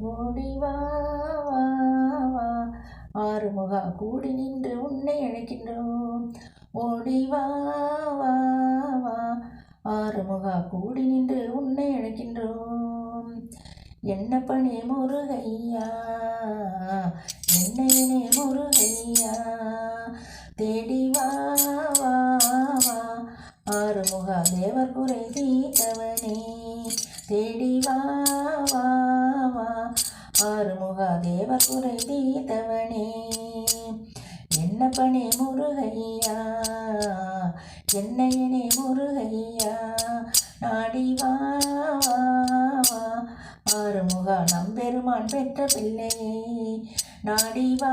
ஓடிவா ஆறுமுகா கூடி நின்று உன்னை அழைக்கின்றோம். ஓடிவா ஆறுமுகா கூடி நின்று உன்னை அழைக்கின்றோம். என்ன பணி முருகையா? என்னையனே முருகையா? தேடி ஆறுமுகா தேவர் குறை ஆறுமுகா தேவர் குறை தீர்த்தவனே என்ன பணி முருகையா? என்னையனே முருகையா? நாடிவா ஆறுமுகா நம்பெருமான் பெற்ற பிள்ளையே நாடிவா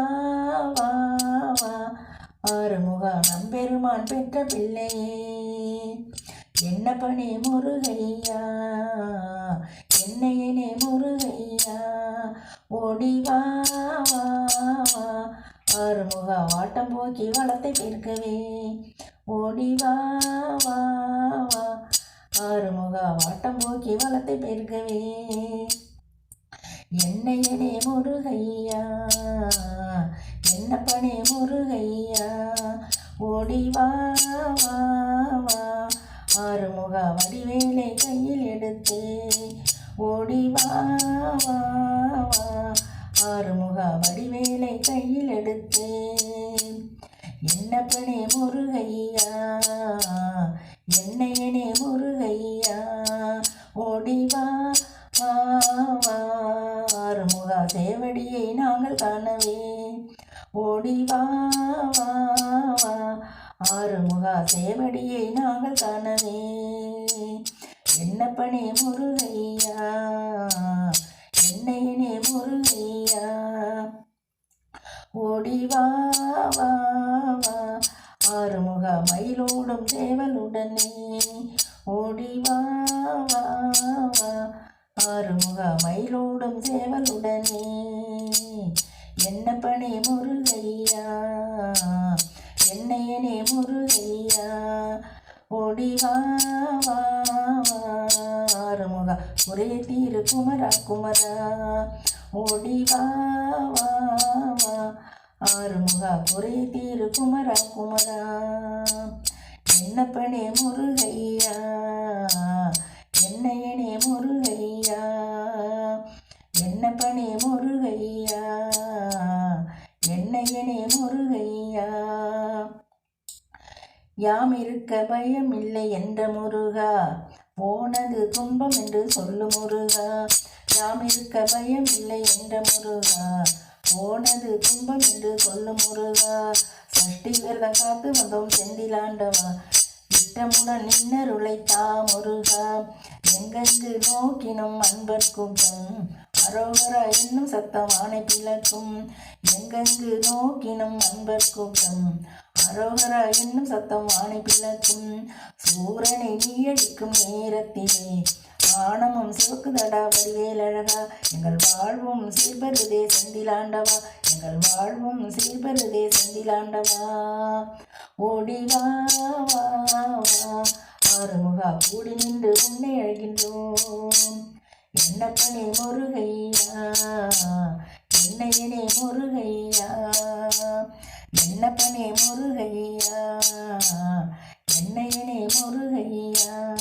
ஆறுமுகா நம்பெருமான் பெற்ற பிள்ளையே என்ன பணி முருகையா? என்னையனே முருகையா? ஓடிவா ஆறுமுக ஆட்டம் போக்கி வளத்தை பெருக்கவே. ஓடிவா ஆறுமுக ஆட்டம் போக்கி வளத்தை பெருக்கவே. என்னையனே முருகையா என்ன பணி முருகையா. ஓடிவா ஆறுமுக வடிவேலை கையில் எடுத்து. ஓடிவா ஆறுமுக வடிவேலை கையில் எடுத்து என்னப்பனே முருகையா என்னையனே முருகையா ஓடி வா ஆறுமுகா சேவடியை நாங்கள் காணவே ஓடிவா ஆறுமுகா சேவடியை நாங்கள் காணவே என்னப்பனே முருகையா வா வா வா. ஆறுமுக மயிலோடும் தேவனுடனே ஓடி வா வா வா. ஆறுமுக மயிலோடும் தேவனுடனே என்ன பணி முருகையா என்னையனே முருகையா. ஓடி வா வா ஆறுமுக ஒரே தீரு குமரா குமரா. ஓடி வா வா. ஆறுமுகா ஒரே தீரு குமரா குமரா. என்ன முருகையா. என்னையனே முருகையா. என்ன முருகையா. என்னையனே முருகையா. யாம் இருக்க பயம் இல்லை என்ற முருகா. போனது துன்பம் என்று சொல்லு முருகா. யாம் இருக்க பயம் இல்லை என்ற முருகா. போனது கும்பம் என்று சொல்லும் முருகா. சஷ்டி விரதம் காத்து வந்தோம் செந்திலாண்டவா. இஷ்டமுடன் நின்னருளைத்தா முருகா. எங்கெங்கு நோக்கினும் அன்பர் கூட்டம். அரோகரா என்னும் சத்தம் பிளக்கும். எங்கெங்கு நோக்கினும் அன்பர் கூட்டம். அரோகரா என்னும் சத்தம் ஆணை பிளக்கும். சூரனை நீயடிக்கும் நேரத்திலே வானமும் சிவக்குதடா வடிவேலழகா எங்கள் வாழ்வும் சீர்பருதே செந்திலாண்டவா. எங்கள் வாழ்வும் சீர்பருதே செந்திலாண்டவா. ஓடி ஆறுமுகா கூடி நின்று உன்னை அழகின்றோம் என்ன பணி முருகையா? என்னையனே முருகையா? என்ன பணி முருகையா? என்னையனே முருகையா?